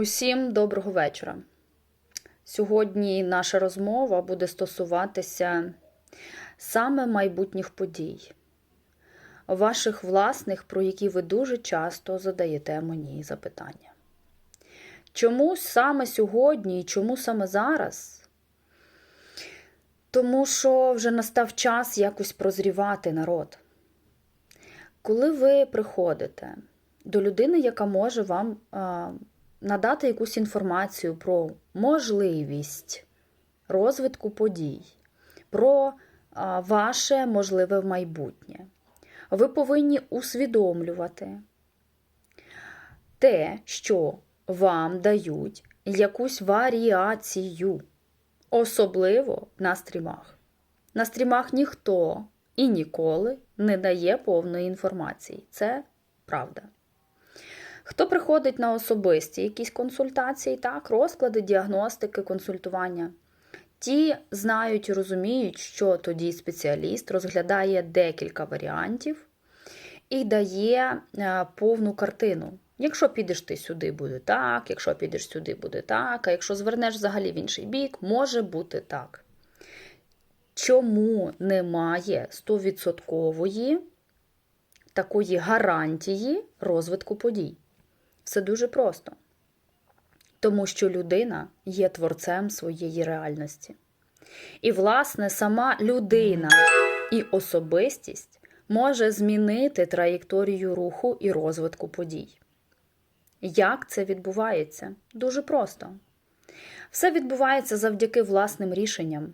Усім доброго вечора. Сьогодні наша розмова буде стосуватися саме майбутніх подій, ваших власних, про які ви дуже часто задаєте мені запитання. Чому саме сьогодні і чому саме зараз? Тому що вже настав час якось прозрівати народ. Коли ви приходите до людини, яка може вам надати якусь інформацію про можливість розвитку подій, про ваше можливе майбутнє, ви повинні усвідомлювати те, що вам дають якусь варіацію, особливо на стрімах. На стрімах ніхто і ніколи не дає повної інформації. Це правда. Хто приходить на особисті якісь консультації, так, розклади, діагностики, консультування, ті знають і розуміють, що тоді спеціаліст розглядає декілька варіантів і дає е, повну картину. Якщо підеш ти сюди, буде так, якщо підеш сюди, буде так, а якщо звернеш взагалі в інший бік, може бути так. Чому немає 100% такої гарантії розвитку подій? Все дуже просто. Тому що людина є творцем своєї реальності. І, власне, сама людина і особистість може змінити траєкторію руху і розвитку подій. Як це відбувається? Дуже просто. Все відбувається завдяки власним рішенням,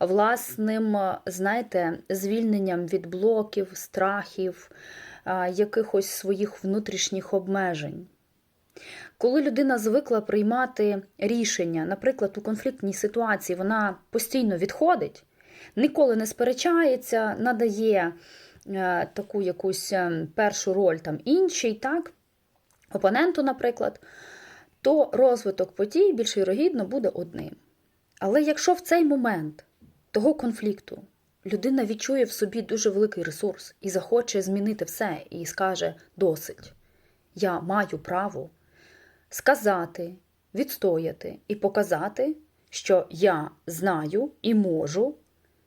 власним, знаєте, звільненням від блоків, страхів, якихось своїх внутрішніх обмежень. Коли людина звикла приймати рішення, наприклад, у конфліктній ситуації вона постійно відходить, ніколи не сперечається, надає е, таку якусь е, першу роль там іншій, так, опоненту, наприклад, то розвиток подій більш вірогідно буде одним. Але якщо в цей момент того конфлікту людина відчує в собі дуже великий ресурс і захоче змінити все, і скаже досить, я маю право сказати, відстояти і показати, що я знаю і можу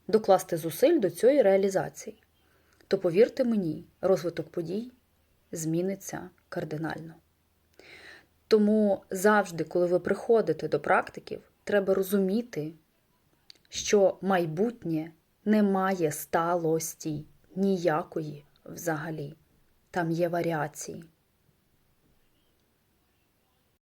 докласти зусиль до цієї реалізації, то повірте мені, розвиток подій зміниться кардинально. Тому завжди, коли ви приходите до практиків, треба розуміти, що майбутнє не має сталості ніякої взагалі. Там є варіації.